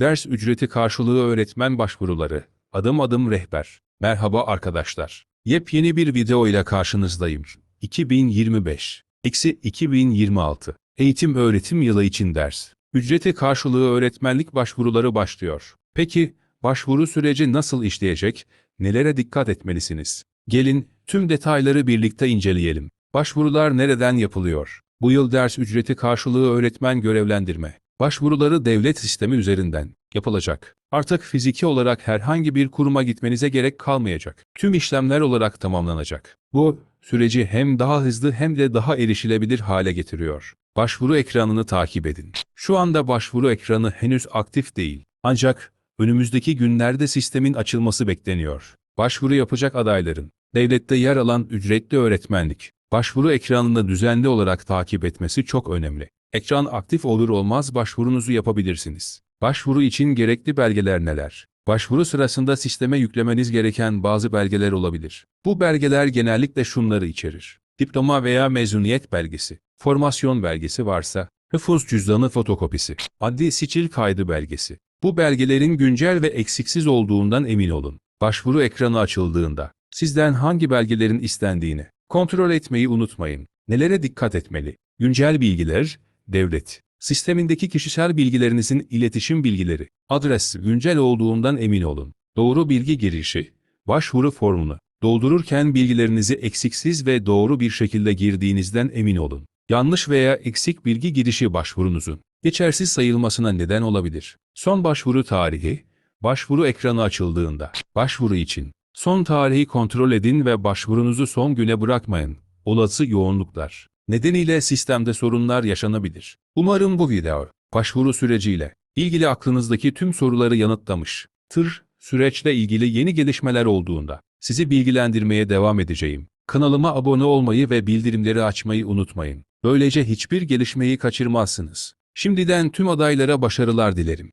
Ders ücreti karşılığı öğretmen başvuruları. Adım adım rehber. Merhaba arkadaşlar. Yepyeni bir video ile karşınızdayım. 2025. Eksi 2026. Eğitim öğretim yılı için ders. Ücreti karşılığı öğretmenlik başvuruları başlıyor. Peki, başvuru süreci nasıl işleyecek? Nelere dikkat etmelisiniz? Gelin, tüm detayları birlikte inceleyelim. Başvurular nereden yapılıyor? Bu yıl ders ücreti karşılığı öğretmen görevlendirme. Başvuruları devlet sistemi üzerinden yapılacak. Artık fiziki olarak herhangi bir kuruma gitmenize gerek kalmayacak. Tüm işlemler olarak tamamlanacak. Bu, süreci hem daha hızlı hem de daha erişilebilir hale getiriyor. Başvuru ekranını takip edin. Şu anda başvuru ekranı henüz aktif değil. Ancak önümüzdeki günlerde sistemin açılması bekleniyor. Başvuru yapacak adayların, devlette yer alan ücretli öğretmenlik, başvuru ekranını düzenli olarak takip etmesi çok önemli. Ekran aktif olur olmaz başvurunuzu yapabilirsiniz. Başvuru için gerekli belgeler neler? Başvuru sırasında sisteme yüklemeniz gereken bazı belgeler olabilir. Bu belgeler genellikle şunları içerir. Diploma veya mezuniyet belgesi, formasyon belgesi varsa, nüfus cüzdanı fotokopisi, adli sicil kaydı belgesi. Bu belgelerin güncel ve eksiksiz olduğundan emin olun. Başvuru ekranı açıldığında, sizden hangi belgelerin istendiğini kontrol etmeyi unutmayın. Nelere dikkat etmeli? Güncel bilgiler, devlet, sistemindeki kişisel bilgilerinizin iletişim bilgileri, adres güncel olduğundan emin olun. Doğru bilgi girişi, başvuru formunu doldururken bilgilerinizi eksiksiz ve doğru bir şekilde girdiğinizden emin olun. Yanlış veya eksik bilgi girişi başvurunuzun geçersiz sayılmasına neden olabilir. Son başvuru tarihi, başvuru ekranı açıldığında, başvuru için son tarihi kontrol edin ve başvurunuzu son güne bırakmayın. Olası yoğunluklar nedeniyle sistemde sorunlar yaşanabilir. Umarım bu video, başvuru süreciyle ilgili aklınızdaki tüm soruları yanıtlamış. Tır, süreçle ilgili yeni gelişmeler olduğunda sizi bilgilendirmeye devam edeceğim. Kanalıma abone olmayı ve bildirimleri açmayı unutmayın. Böylece hiçbir gelişmeyi kaçırmazsınız. Şimdiden tüm adaylara başarılar dilerim.